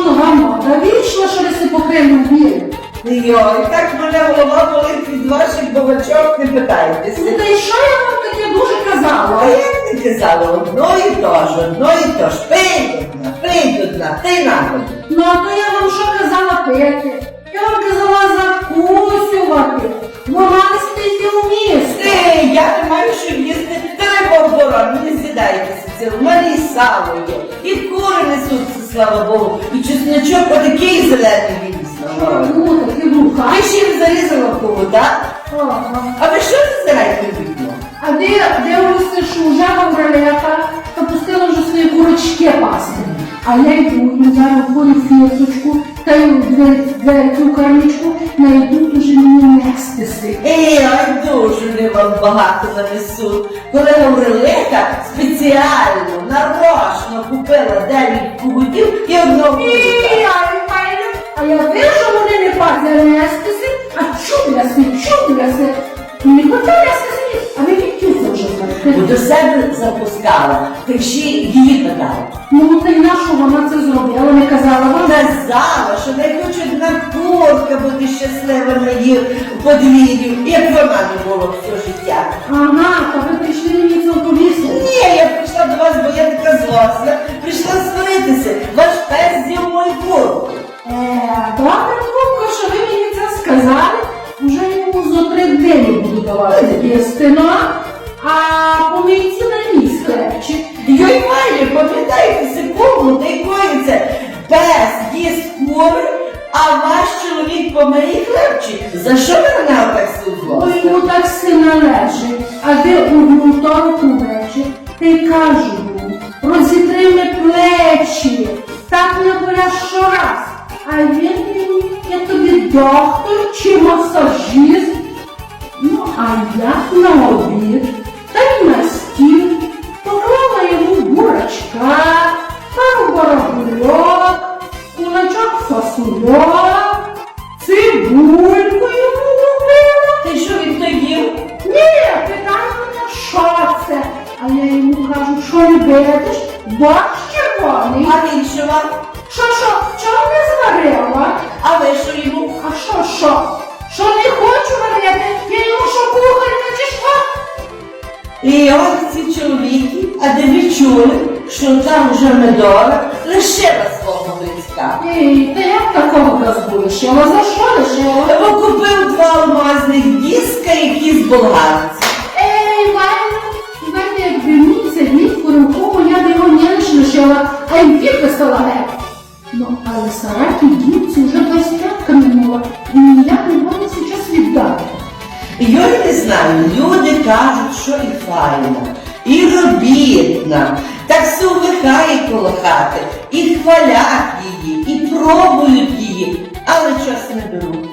нова мода вийшла, що ви си покрили білі. Йой, так мене голова болить від ваших бабачок, не питайтеся. Ну та й що я вам таке дуже казала? А як не казала, одно і то ж, одно і то ж, пий до дна, пий до дна, ти нагоді. Ну а то я вам що казала пити? І кури несуться, слава Богу, і чесночок отакий зелений вірісно. Ну. А ще не зарізала кого, так? А ви що в вікно? А де, де що вже гаврилека, то пустила вже свої курочки пасти. А я йду, зараз входю в фірточку, та й цю карничку, найдуть уже мені нестися. Ей, ай дуже не вам багато нанесуть. Коли Гаврилика спеціально, нарочно купила 9 кубиків і одного кубика. А я вижу, вони не пазять нестися, а чудляси, чудляси. Не готовляся собі, а ви відтюся вже до себе запускала, так ще її питала. Ну, та й на що вона це зробила, не казала вам? Казала, що не хоче одна курка бути щаслива на її подвір'ю, як вона не було все життя. Ага, то ви прийшли мені це оповісти. Ні, я прийшла до вас, бо я така злосна. Прийшла сваритися. Ваш пес з'їв мою курку. Е, добре, Кубко, що ви мені це сказали, вже йому зо три дні буду давати їсти, ну, а помийці на склепчик. Йой має, пам'ятаєте помиє хлебчик. За що ви на нього так Ой, судно? йому так сильно лежить, а де у вівторок увечір, та й кажу розітри ми плечі, так не болять щораз. А він мені, я тобі доктор чи масажист. Ну, а я на обід, йому кажу, що не береш? Борщ червоний. А він що вам? Що, що, чого не зварила? А ви що йому? А що, що? Що не хочу варити? Я йому що кухарка чи що? І ось ці чоловіки, а де ви чули, що там вже медора лишила свого грицька. Ей, та як такого казку лишила? За що лишила? Бо купив два алмазних диска, які з болгарці. Й відписала. Ну, але сараті дівці вже двадцятка минула, і ніяк не можна зараз віддати. Я не знаю, люди кажуть, що і файна, і робітна, так все вихає коло хати, і хвалять її, і пробують її, але час не беруть.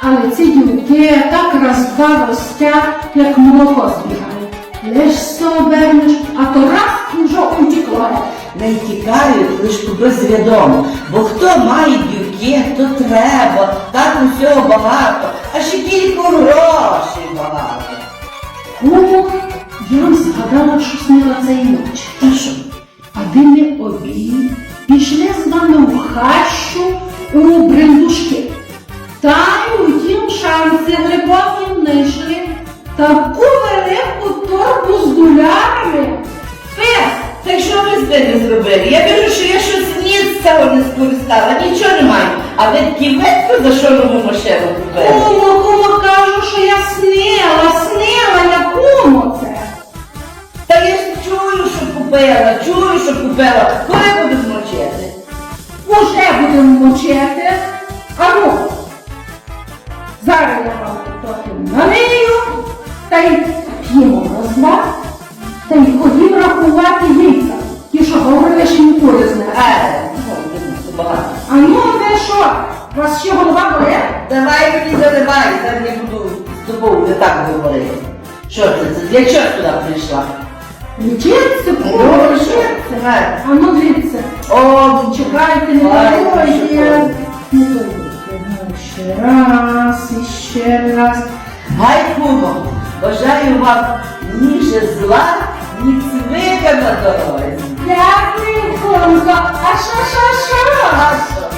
Але ці дівки так раз-два ростять, як молоко збігає. Лиш все обернеш, а то раз і вже утекло. Не тікають лише безвідомо, бо хто має дівки, то треба, так усього багато, а ще кілька грошей багато. Кому я згадала, що снила цієї ночі. Та що? А де ми обід пішли з вами в хащу у брендушки. Та й у тім шанси грибові знайшли таку тим не зробили? Я кажу, що я щось ні з цього не скористала, нічого не маю. А ви такі за що нову машину купили? Кумо, кумо, кажу, що я снила, снила, я кумо це. Та я ж чую, що купила, чую, що купила. Коли буду змочити? Уже будемо мочити. А ну, зараз я вам трохи налию, та й п'ємо розбар, та й ходім рахувати яйця. Говорили, що не знає. Е, ну. А ну, ви що? У вас ще голова болить? Давай мені заливай, зараз я буду з тобою не так говорити. Що це? це? Для чого ти туди прийшла? Лічиться, Ну, кумо. А ну дивіться. О, Чекайте, не? Не дорогие. Ще раз, і ще раз. Гай кумо, бажаю вам ні зла, ні цвика на дорозі. Дякую, Ромко, а що, що, що?